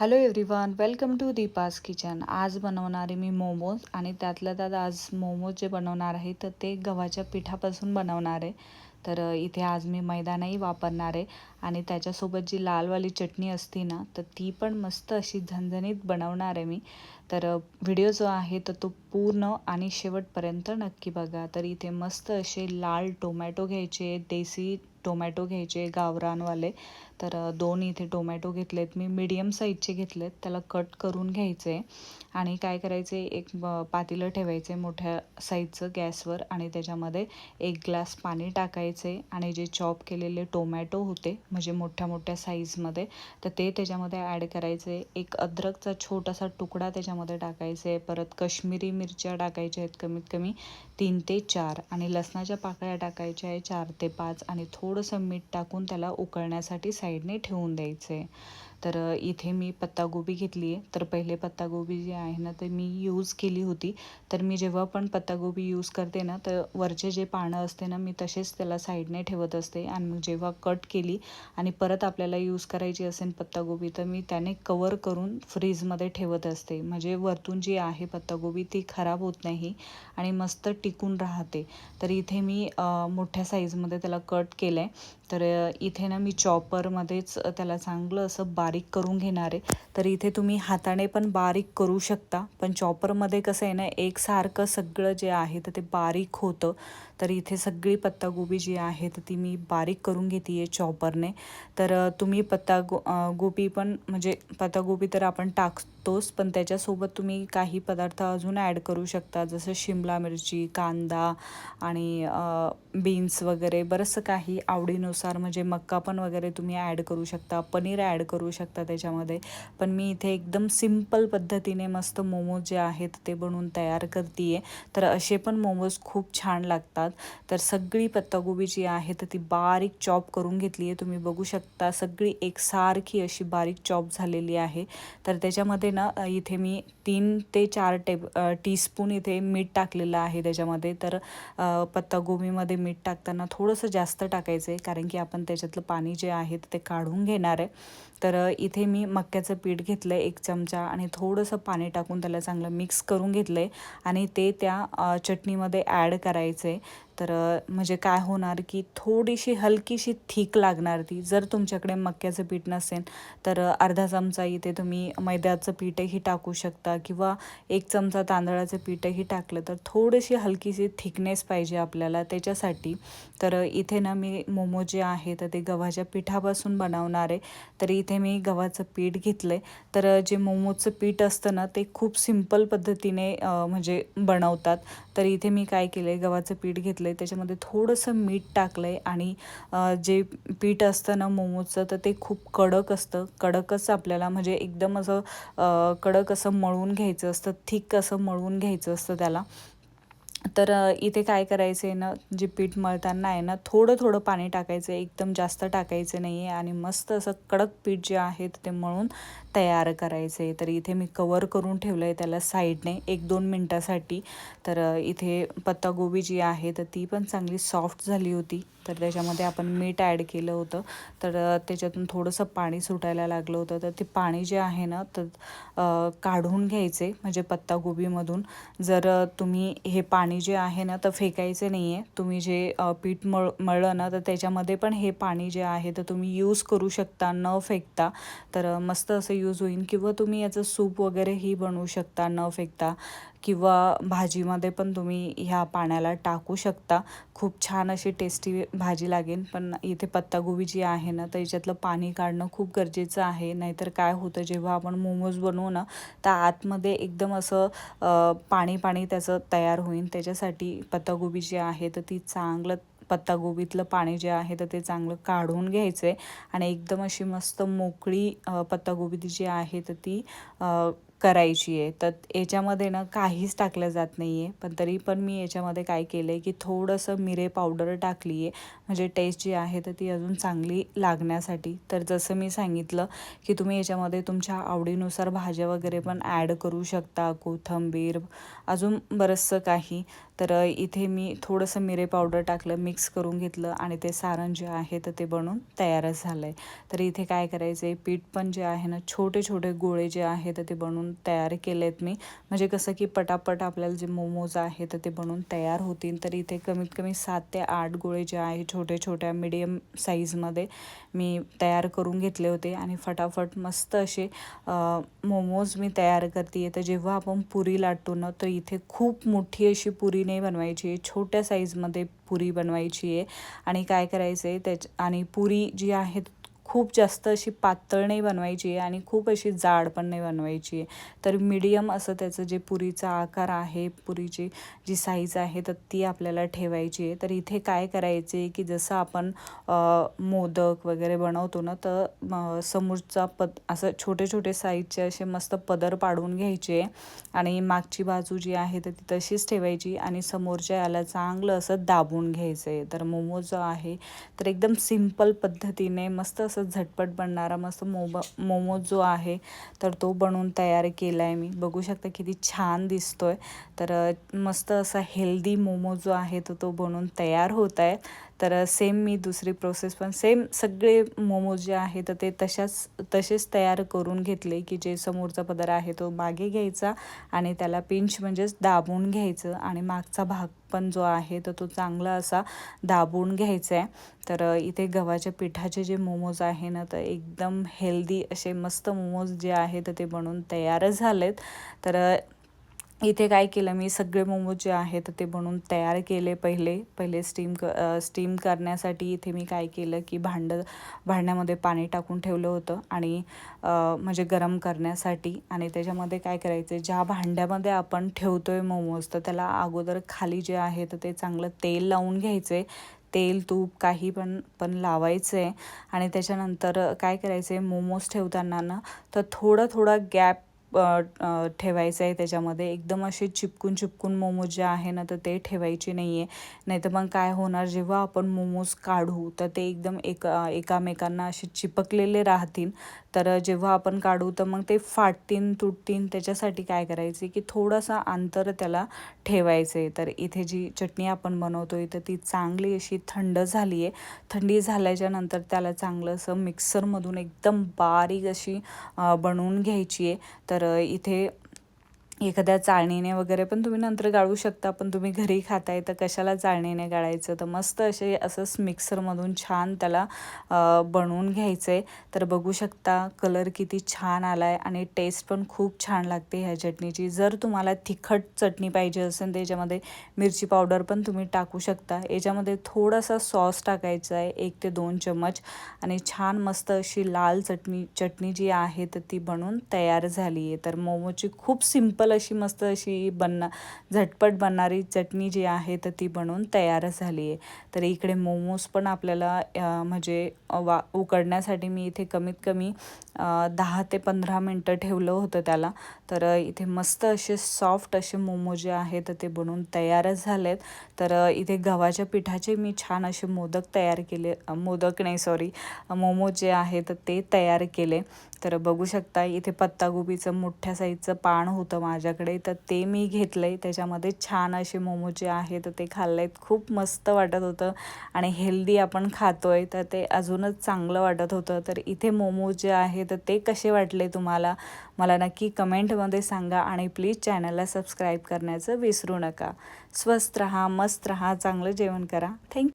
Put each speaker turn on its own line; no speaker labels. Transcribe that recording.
Hello everyone welcome to Deepa's kitchen आज बनवणारे मी मोमोज आणि त्यातल्या त्यात आज मोमोज जे बनवणार आहे तर ते गव्हाच्या पिठापासून बनवणार आहे. तर इथे आज मी मैदा नाही वापरणार आहे आणि त्याच्यासोबत जी लालवाली चटणी असते ना तर ती पण मस्त अशी झणझणीत बनवणार आहे मी. तर व्हिडिओ जो आहे तर तो पूर्ण आणि शेवटपर्यंत नक्की बघा. तर इथे मस्त असे लाल टोमॅटो घ्यायचे देसी टोमॅटो घ्यायचे गावरानवाले. तर दोन इथे टोमॅटो घेतलेत मी मीडियम साईजचे घेतलेत त्याला कट करून घ्यायचे आणि काय करायचे एक ब- पातेलं ठेवायचे मोठ्या साईजचं गॅसवर आणि त्याच्यामध्ये एक ग्लास पाणी टाकायचे आणि जे चॉप केलेले टोमॅटो होते म्हणजे मोठ्या मोठ्या साईजमध्ये तर ते त्याच्यामध्ये ॲड करायचे. एक अद्रकचा छोटासा तुकडा त्याच्यामध्ये टाकायचे परत कश्मीरी मिरच्या टाकायच्या आहेत कमीत कमी तीन ते चार आणि लसणाच्या पाकळ्या टाकायच्या आहे चार ते पाच आणि थोडंसं मीठ टाकून त्याला उकळण्यासाठी साईडने ठेवून द्यायचे. तर इथे मी पत्तागोबी घेतली आहे. तर पहिले पत्तागोबी जी आहे ना ते मी यूज केली होती. तर मी जेव्हा पण पत्तागोबी यूज करते ना तर वरचे जे पानं असते ना मी तसेच त्याला साईडने ठेवत असते. आणि मग जेव्हा कट केली आणि परत आपल्याला यूज करायची असेल पत्तागोबी तर मी त्याने कवर करून फ्रीजमध्ये ठेवत असते. म्हणजे वरतून जी आहे पत्तागोबी ती खराब होत नाही आणि मस्त टिकून राहते. तर इथे मी मोठ्या साईजमध्ये त्याला कट केलं आहे तर इथे ना मी चॉपरमध्येच त्याला चांगलं असं बारीक बारीक करून घेणार आहे. तर इथे तुम्ही हाताने पण बारीक करू शकता. पण चॉपरमध्ये कसं आहे ना एकसारखं सगळं जे आहे तर ते बारीक होतं. तर इथे सगळी पत्तागोबी जी आहे तर ती मी बारीक करून घेते आहे चॉपरने. तर तुम्ही पत्ता गो गोबी पण म्हणजे पत्तागोबी तर आपण टाकतोच पण त्याच्यासोबत तुम्ही काही पदार्थ अजून ॲड करू शकता. जसं शिमला मिरची कांदा आणि बीन्स वगैरे बरंचसं काही आवडीनुसार म्हणजे मक्का पण वगैरे तुम्ही ॲड करू शकता पनीर ॲड करू शकता त्याच्यामध्ये. पण मी इथे एकदम सिंपल पद्धतीने मस्त मोमोज जे आहेत ते बनवून तयार करते आहे तर असे पण मोमोज खूप छान लागतात. तर सगळी पत्तागोबी जी आहे तर ती बारीक चॉप करून घेतली आहे तुम्ही बघू शकता सगळी एकसारखी अशी बारीक चॉप झालेली आहे. तर त्याच्यामध्ये ना इथे मी तीन ते चार टेब टीस्पून इथे मीठ टाकलेलं आहे त्याच्यामध्ये. तर पत्तागोबीमध्ये मीठ टाकताना थोडंसं जास्त टाकायचं आहे कारण की आपण त्याच्यातलं पाणी जे आहे ते काढून घेणार आहे. तर इथे मी मक्याचं पीठ घेतलं आहे एक चमचा आणि थोडंसं पाणी टाकून त्याला चांगलं मिक्स करून घेतलं आहे आणि ते त्या चटणीमध्ये ॲड करायचं आहे तर म्हणजे काय होणार की थोडीशी हलकीशी थीक लागणार ती. जर तुमच्याकडे मक्याचं पीठ नसेल तर अर्धा चमचा इथे तुम्ही मैद्याचं पीठही टाकू शकता किंवा एक चमचा तांदळाचं पीठही टाकलं तर थोडीशी हलकीशी थिकनेस पाहिजे आपल्याला त्याच्यासाठी. तर इथे ना मी मोमो जे आहे तर ते गव्हाच्या पिठापासून बनवणार आहे. तर इथे मी गव्हाचं पीठ घेतलं आहे तर जे मोमोचं पीठ असतं ना ते खूप सिंपल पद्धतीने म्हणजे बनवतात. तर इथे मी काय केलं आहे गव्हाचं पीठ घेतलं आहे त्याच्यामध्ये थोडंसं मीठ टाकलं आहे आणि जे पीठ असतं ना मोमोजचं तर ते खूप कडक असतं. कडकच आपल्याला म्हणजे एकदम असं कडक असं मळून घ्यायचं असतं थिक असं मळून घ्यायचं असतं त्याला. तर इथे काय करायचं आहे ना जे पीठ मळताना आहे ना थोडं थोडं पाणी टाकायचं आहे. एकदम जास्त टाकायचं नाही आहे आणि मस्त असं कडक पीठ जे आहे ते मळून तयार करायचं आहे. तर इथे मी कवर करून ठेवलं आहे त्याला साईडने एक दोन मिनटासाठी. तर इथे पत्तागोबी जी आहे तर ती पण चांगली सॉफ्ट झाली होती. तर त्याच्यामध्ये आपण मीठ ॲड केलं होतं. तर त्याच्यातून थोडंसं पाणी सुटायला लागलं होतं. तर ते पाणी जे आहे ना तर काढून घ्यायचे म्हणजे पत्तागोबीमधून जर तुम्ही हे पाणी जे आहे ना तर फेकायचे नाही आहे तुम्ही जे पीठ मळ मळलं ना तर त्याच्यामध्ये पण हे पाणी जे आहे तर तुम्ही यूज करू शकता न फेकता. तर मस्त असं यूज होईल. किंवा तुम्ही याचं सूप वगैरेही बनवू शकता न फेकता. किंवा भाजीमध्ये पण तुम्ही ह्या पाण्याला टाकू शकता. खूप छान अशी टेस्टी भाजी लागेल. पण इथे पत्तागोबी जी आहे ना तर याच्यातलं पाणी काढणं खूप गरजेचं आहे. नाहीतर काय होतं जेव्हा आपण मोमोज बनवू ना तर आतमध्ये एकदम असं पाणी पाणी त्याचं तयार होईल. त्याच्यासाठी पत्तागोबी जी आहे तर ती चांगलं पत्तागोबीतलं पाणी जे आहे तर ते चांगलं काढून घ्यायचं आहे आणि एकदम अशी मस्त मोकळी पत्तागोबी ती जी आहे तर ती करायची आहे. तर याच्यामध्ये ना काहीच टाकलं जात नाही आहे पण तरी पण मी याच्यामध्ये काय केलं आहे की थोडंसं मिरे पावडर टाकली आहे म्हणजे टेस्ट जी आहे तर ती अजून चांगली लागण्यासाठी. तर जसं मी सांगितलं की तुम्ही याच्यामध्ये तुमच्या आवडीनुसार भाज्या वगैरे पण ॲड करू शकता. कोथिंबीर अजून बरंचसं काही. तर इथे मी थोडंसं मिरे पावडर टाकलं मिक्स करून घेतलं आणि ते सारण जे आहे तर ते बनवून तयारच झालं आहे तर इथे काय करायचं आहे पीठ पण जे आहे ना छोटे छोटे गोळे जे आहे तर ते बनवून तयार केले आहेत मी. म्हणजे कसं की पटापट आपल्याला जे मोमोज आहे तर ते बनवून तयार होतील. तर इथे कमीत कमी सात ते आठ गोळे जे आहे छोटे छोट्या मिडियम साईजमध्ये मी तयार करून घेतले होते आणि फटाफट मस्त असे मोमोज मी तयार करते तर जेव्हा आपण पुरी लाटतो ना तर इथे खूप मोठी अशी पुरी नाही बनवायची आहे छोट्या साईजमध्ये पुरी बनवायची आहे. आणि काय करायचं आहे त्याच आणि पुरी जी आहे खूप जास्त अशी पातळ नाही बनवायची आहे आणि खूप अशी जाड पण नाही बनवायची. आहे तर मीडियम असं त्याचं जे पुरीचा आकार आहे पुरीची जी साईज आहे तर ती आपल्याला ठेवायची आहे. तर इथे काय करायचे आहे की जसं आपण मोदक वगैरे बनवतो ना तर समोरचा पद असं छोटे छोटे साईजचे असे मस्त पदर पाडून घ्यायचे आणि मागची बाजू जी आहे तर ती तशीच ठेवायची आणि समोरच्या याला चांगलं असं दाबून घ्यायचं आहे तर मोमो जो आहे तर एकदम सिंपल पद्धतीने मस्त असं झटपट बनणारा मस्त मोब मोमोज जो आहे तर तो बनवून तयार केला आहे मी. बघू शकता किती छान दिसतो आहे तर मस्त असा हेल्दी मोमो जो आहे तो तो बनवून तयार होत आहे. तर सेम मी दुसरी प्रोसेस पण सेम सगळे मोमोज जे आहे तर ते तशाच तसेच तयार करून घेतले की जे समोरचा पदर आहे तो मागे घ्यायचा आणि त्याला पिंच म्हणजेच दाबून घ्यायचं आणि मागचा भाग पण जो आहे तर तो चांगला असा दाबून घ्यायचा आहे तर इथे गव्हाच्या पिठाचे जे मोमोज आहे ना तर एकदम हेल्दी असे मस्त मोमोज जे आहे तर ते बनवून तयारच झालेत. तर इथे काय केलं मी सगळे मोमोज जे आहेत ते बनवून तयार केले पहिले. पहिले स्टीम क स्टीम करण्यासाठी इथे मी काय केलं की भांडं भांड्यामध्ये पाणी टाकून ठेवलं होतं आणि म्हणजे गरम करण्यासाठी. आणि त्याच्यामध्ये काय करायचं ज्या भांड्यामध्ये आपण ठेवतो आहे मोमोज तर त्याला अगोदर खाली जे आहे तर ते चांगलं तेल लावून घ्यायचे. तेल तूप काही पण पण लावायचं. आहे आणि त्याच्यानंतर काय करायचं आहे मोमोज ठेवताना ना तर थोडं थोडा गॅप ठेवायचं आहे त्याच्यामध्ये. एकदम असे चिपकून चिपकून मोमोज जे आहे ना तर ते ठेवायचे नाही आहे नाही तर मग काय होणार जेव्हा आपण मोमोज काढू तर ते एकदम एक एकामेकांना असे चिपकलेले राहतील. तर जेव्हा आपण काढू तर मग ते फाटतीन तुटतीन त्याच्यासाठी काय करायचे की थोडंसं अंतर त्याला ठेवायचं. आहे तर इथे जी चटणी आपण बनवतो आहे तर ती चांगली अशी थंड झाली आहे थंडी झाल्याच्यानंतर त्याला चांगलं असं मिक्सरमधून एकदम बारीक अशी बनवून घ्यायची आहे तर इथे एखाद्या चाळणीने वगैरे पण तुम्ही नंतर गाळू शकता पण तुम्ही घरी खाताय तर कशाला चाळणीने गाळायचं? तर मस्त असे असंच मिक्सरमधून छान त्याला बनवून घ्यायचं आहे तर बघू शकता कलर किती छान आला आहे आणि टेस्ट पण खूप छान लागते ह्या चटणीची. जर तुम्हाला तिखट चटणी पाहिजे असेल त्याच्यामध्ये मिरची पावडर पण तुम्ही टाकू शकता. याच्यामध्ये थोडासा सॉस टाकायचा आहे एक ते दोन चम्मच. आणि छान मस्त अशी लाल चटणी चटणी जी आहे तर ती बनवून तयार झाली आहे तर मोमोची खूप सिंपल अशी मस्त अशी बनना झटपट बनणारी चटणी जी आहे तर ती बनवून तयार झाली आहे. तर इकडे मोमोज पण आपल्याला म्हणजे वा उकडण्यासाठी मी इथे कमीत कमी दहा ते पंधरा मिनटं ठेवलं होतं त्याला. तर इथे मस्त असे सॉफ्ट असे मोमो जे आहेत तर ते बनवून तयारच झालेत. तर इथे गव्हाच्या पिठाचे मी छान असे मोदक तयार केले मोदक नाही सॉरी मोमो जे आहेत ते तयार केले. तर बघू शकता इथे पत्तागोबीचं मोठ्या साईजचं पान होतं माझ्याकडे. तर ते मी घेतलं आहे त्याच्यामध्ये छान असे मोमो जे आहेत ते खाल्ले आहेत खूप मस्त वाटत होतं. आणि हेल्दी आपण खातो आहे तर ते अजूनच चांगलं वाटत होतं. तर इथे मोमो जे आहे तर ते कसे वाटले तुम्हाला? मला नक्की कमेंटमध्ये सांगा. आणि प्लीज चॅनलला सबस्क्राईब करण्याचं विसरू नका. स्वस्त रहा मस्त रहा चांगलं जेवण करा. थँक्यू.